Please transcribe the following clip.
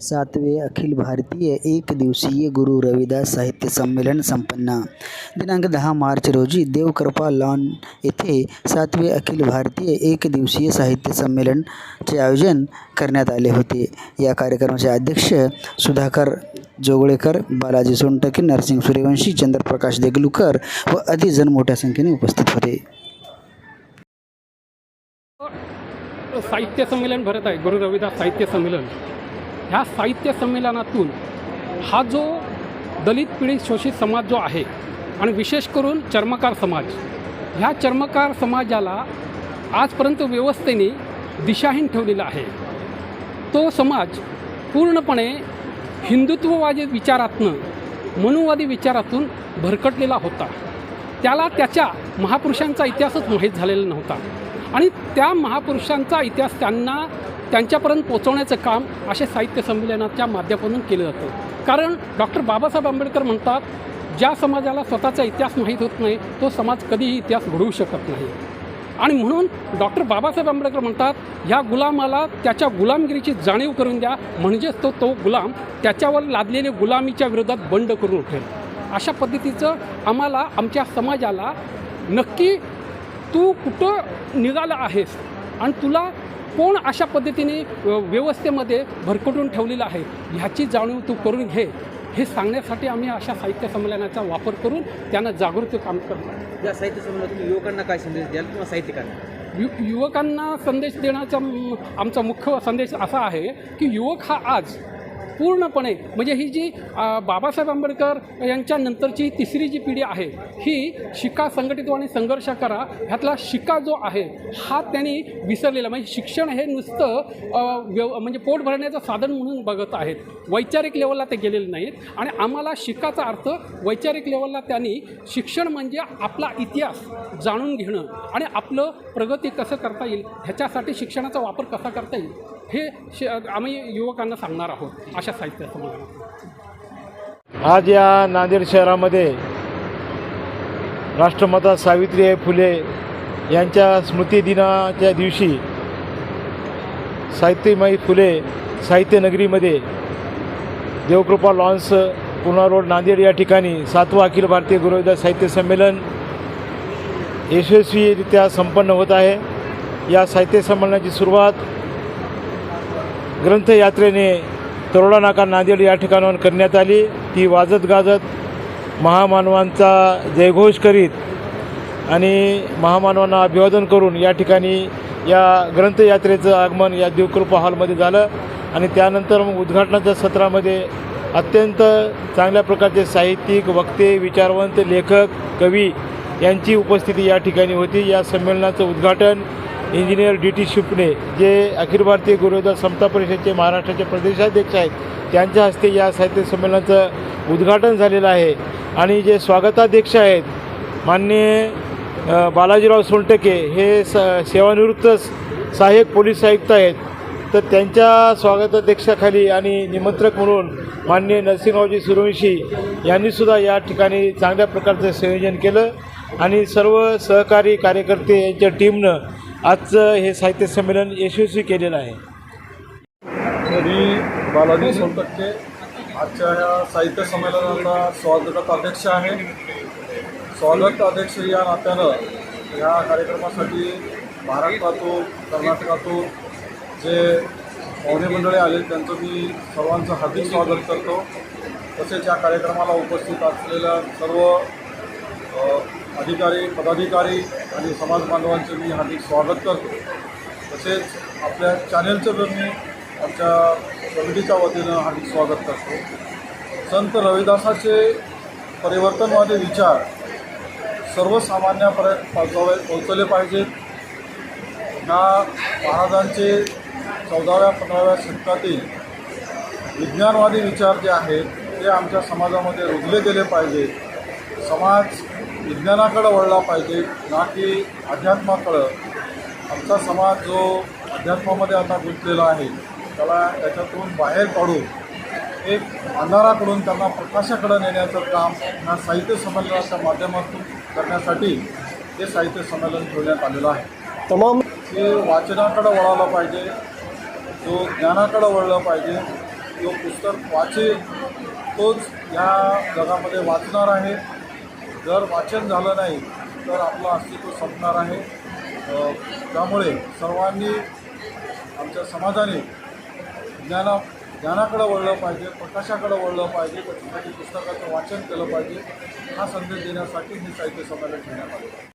सातवे अखिल भारतीय एक दिवसीय गुरु रविदास साहित्य संमेलन संपन्न। दिनांक दहा मार्च रोजी देवकृपा लॉन येथे सातवे अखिल भारतीय एक दिवसीय साहित्य संमेलनचे आयोजन करण्यात आले होते. या कार्यक्रमाचे अध्यक्ष सुधाकर जोगळेकर बालाजी सोनटके नरसिंग सूर्यवंशी चंद्रप्रकाश देगलूकर व अधिक जण मोठ्या संख्येने उपस्थित होते. साहित्य संमेलन भरत आहे. गुरु रविदास साहित्य संमेलन ह्या साहित्य संमेलनातून हा जो दलित पिढी शोषित समाज जो आहे आणि विशेष करून चर्मकार समाज ह्या चर्मकार समाजाला आजपर्यंत व्यवस्थेने दिशाहीन ठेवलेला आहे. तो समाज पूर्णपणे हिंदुत्ववादी विचारातनं मनुवादी विचारातून भरकटलेला होता. त्याला त्याच्या महापुरुषांचा इतिहासच माहीत झालेला नव्हता. आणि त्या महापुरुषांचा इतिहास त्यांना त्यांच्यापर्यंत पोचवण्याचं काम अशा साहित्य संमेलनाच्या माध्यमातून केलं जातं. कारण डॉक्टर बाबासाहेब आंबेडकर म्हणतात ज्या समाजाला स्वतःचा इतिहास माहीत होत नाही तो समाज कधीही इतिहास घडवू शकत नाही. आणि म्हणून डॉक्टर बाबासाहेब आंबेडकर म्हणतात ह्या गुलामाला त्याच्या गुलामगिरीची जाणीव करून द्या म्हणजेच तो तो गुलाम त्याच्यावर लादलेले गुलामीच्या विरोधात बंड करून उठेल अशा पद्धतीचं आम्हाला आमच्या समाजाला नक्की तू कुठं निघाला आहेस आणि तुला कोण अशा पद्धतीने व्यवस्थेमध्ये भरकटून ठेवलेलं आहे ह्याची जाणीव तू करून घे. हे सांगण्यासाठी आम्ही अशा साहित्य संमेलनाचा वापर करून त्यांना जागृती काम करतो. या साहित्य संमेलनातून युवकांना काय संदेश द्याल किंवा साहित्यिकांना? यु युवकांना संदेश देण्याचा आमचा मुख्य संदेश असा आहे की युवक हा आज पूर्णपणे म्हणजे ही जी बाबासाहेब आंबेडकर यांच्या नंतरची तिसरी जी पिढी आहे ही शिका संघटित आणि संघर्ष करा ह्यातला शिका जो आहे हा त्यांनी विसरलेला. म्हणजे शिक्षण हे नुसतं व्यव म्हणजे पोट भरण्याचं साधन म्हणून बघत आहेत. वैचारिक लेवलला ते गेलेले नाहीत. आणि आम्हाला शिकाचा अर्थ वैचारिक लेवलला त्यांनी शिक्षण म्हणजे आपला इतिहास जाणून घेणं आणि आपलं प्रगती कसं करता येईल ह्याच्यासाठी शिक्षणाचा वापर कसा करता येईल? हे श आम्ही युवकांना सांगणार आहोत अशा साहित्य मला आज या नांदेड शहरामध्ये राष्ट्रमाता सावित्रीबाई फुले यांच्या स्मृतिदिनाच्या दिवशी साहित्यमयी फुले साहित्यनगरीमध्ये देवकृपा लॉन्स पुणा रोड नांदेड या ठिकाणी सातवा अखिल भारतीय गुरुविदास साहित्य संमेलन यशस्वीरित्या संपन्न होत आहे. या साहित्य संमेलनाची सुरुवात ग्रंथयात्रेने तरोडा नाका नांदेड या ठिकाणाहून करण्यात आली. ती वाजत गाजत महामानवांचा जयघोष करीत आणि महामानवांना अभिवादन करून या ठिकाणी या ग्रंथयात्रेचं आगमन या देवकृपा हॉलमध्ये झालं आणि त्यानंतर मग उद्घाटनाच्या सत्रामध्ये अत्यंत चांगल्या प्रकारचे साहित्यिक वक्ते विचारवंत लेखक कवी यांची उपस्थिती या ठिकाणी होती. या संमेलनाचं उद्घाटन इंजिनियर डी टी शिपणे जे अखिल भारतीय गुरुदास समता परिषदेचे महाराष्ट्राचे प्रदेशाध्यक्ष आहेत त्यांच्या हस्ते या साहित्य संमेलनाचं उद्घाटन झालेलं आहे. आणि जे स्वागताध्यक्ष आहेत माननीय बालाजीराव सोनटके हे स सेवानिवृत्त सहाय्यक पोलीस आयुक्त आहेत. तर त्यांच्या स्वागताध्यक्षाखाली आणि निमंत्रक म्हणून माननीय नरसिंहरावजी सूर्यवंशी यांनीसुद्धा या ठिकाणी चांगल्या प्रकारचं संयोजन केलं. आणि सर्व सहकारी कार्यकर्ते यांच्या टीमनं आजचं हे साहित्य संमेलन यशस्वी केलेलं आहे. मी बालाजी सोनटक्के आजच्या ह्या साहित्य संमेलनाचा स्वागत अध्यक्ष आहे. स्वागत अध्यक्ष या नात्यानं ह्या कार्यक्रमासाठी महाराष्ट्रातून कर्नाटकातून जे पाहुणे मंडळी आले त्यांचं मी सर्वांचं हार्दिक स्वागत करतो. तसेच या कार्यक्रमाला उपस्थित असलेल्या सर्व अधिकारी पदाधिकारी आणि समाजबांधवांचं मी हार्दिक स्वागत करतो. तसेच आपल्या चॅनलचं पण मी आमच्या कमिटीच्या वतीनं हार्दिक स्वागत करतो. संत रविदासाचे परिवर्तनवादी विचार सर्वसामान्यापर्यंत पोहोचवले पोचवले पाहिजेत. ह्या महाराजांचे चौदाव्या पंधराव्या शतकातील विज्ञानवादी विचार जे आहेत ते आमच्या समाजामध्ये रुजले गेले पाहिजेत. समाज विज्ञानाकडं वळला पाहिजे ना की अध्यात्माकडं. आमचा समाज जो अध्यात्मामध्ये आता गुंतलेला आहे त्याला त्याच्यातून बाहेर काढून एक अंधाराकडून त्यांना प्रकाशाकडं नेण्याचं काम ह्या साहित्य संमेलनाच्या माध्यमातून करण्यासाठी हे साहित्य संमेलन ठेवण्यात आलेलं आहे. तमाम ते वाचनाकडं वळालं पाहिजे जो ज्ञानाकडं वळलं पाहिजे जो पुस्तक वाचेल तोच ह्या जगामध्ये वाचणार आहे. जर वाचन झालं नाही तर आपलं अस्तित्व संपणार आहे. त्यामुळे सर्वांनी आमच्या समाजाने ज्ञाना ज्ञानाकडं वळलं पाहिजे प्रकाशाकडं वळलं पाहिजे त्याच्यासाठी पुस्तकाचं वाचन केलं पाहिजे. हा संदेश देण्यासाठी हे साहित्य संमेलन घेण्यात आलं